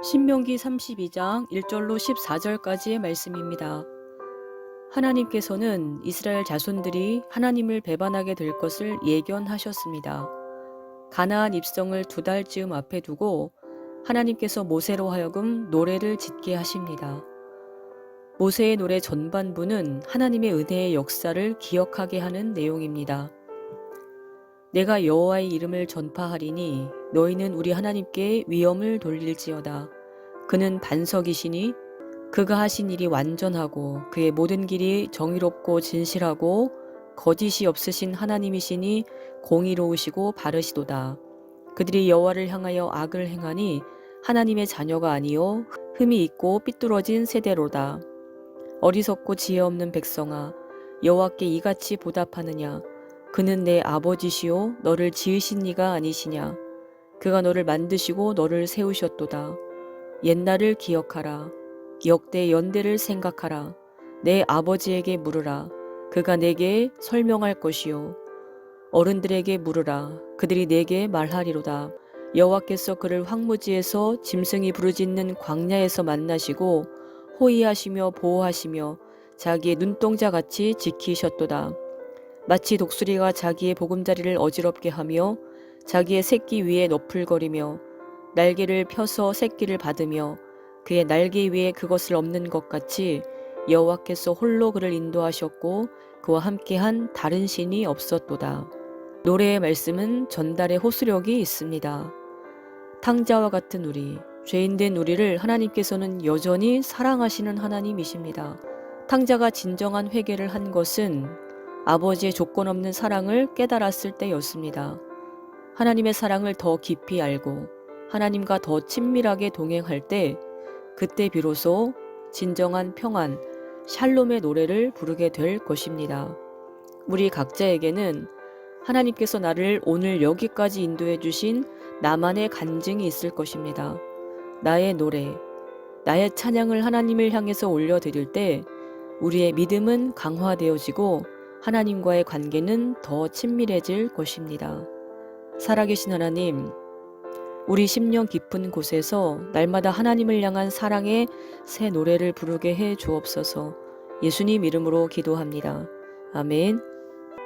신명기 32장 1절로 14절까지의 말씀입니다. 하나님께서는 이스라엘 자손들이 하나님을 배반하게 될 것을 예견하셨습니다. 가나안 입성을 두 달쯤 앞에 두고 하나님께서 모세로 하여금 노래를 짓게 하십니다. 모세의 노래 전반부는 하나님의 은혜의 역사를 기억하게 하는 내용입니다. 내가 여호와의 이름을 전파하리니 너희는 우리 하나님께 위엄을 돌릴지어다. 그는 반석이시니 그가 하신 일이 완전하고 그의 모든 길이 정의롭고 진실하고 거짓이 없으신 하나님이시니 공의로우시고 바르시도다. 그들이 여호와를 향하여 악을 행하니 하나님의 자녀가 아니요 흠이 있고 삐뚤어진 세대로다. 어리석고 지혜 없는 백성아 여호와께 이같이 보답하느냐 그는 내 아버지시요 너를 지으신 이가 아니시냐 그가 너를 만드시고 너를 세우셨도다. 옛날을 기억하라. 역대 연대를 생각하라. 내 아버지에게 물으라. 그가 내게 설명할 것이요. 어른들에게 물으라. 그들이 내게 말하리로다. 여호와께서 그를 황무지에서 짐승이 부르짖는 광야에서 만나시고 호위하시며 보호하시며 자기의 눈동자 같이 지키셨도다. 마치 독수리가 자기의 보금자리를 어지럽게 하며 자기의 새끼 위에 너풀거리며 날개를 펴서 새끼를 받으며 그의 날개 위에 그것을 없는 것 같이 여호와께서 홀로 그를 인도하셨고 그와 함께한 다른 신이 없었도다. 노래의 말씀은 전달의 호소력이 있습니다. 탕자와 같은 우리, 죄인된 우리를 하나님께서는 여전히 사랑하시는 하나님이십니다. 탕자가 진정한 회개를 한 것은 아버지의 조건 없는 사랑을 깨달았을 때였습니다. 하나님의 사랑을 더 깊이 알고 하나님과 더 친밀하게 동행할 때 그때 비로소 진정한 평안, 샬롬의 노래를 부르게 될 것입니다. 우리 각자에게는 하나님께서 나를 오늘 여기까지 인도해 주신 나만의 간증이 있을 것입니다. 나의 노래, 나의 찬양을 하나님을 향해서 올려드릴 때 우리의 믿음은 강화되어지고 하나님과의 관계는 더 친밀해질 것입니다. 살아계신 하나님, 우리 심령 깊은 곳에서 날마다 하나님을 향한 사랑의 새 노래를 부르게 해 주옵소서 예수님 이름으로 기도합니다. 아멘.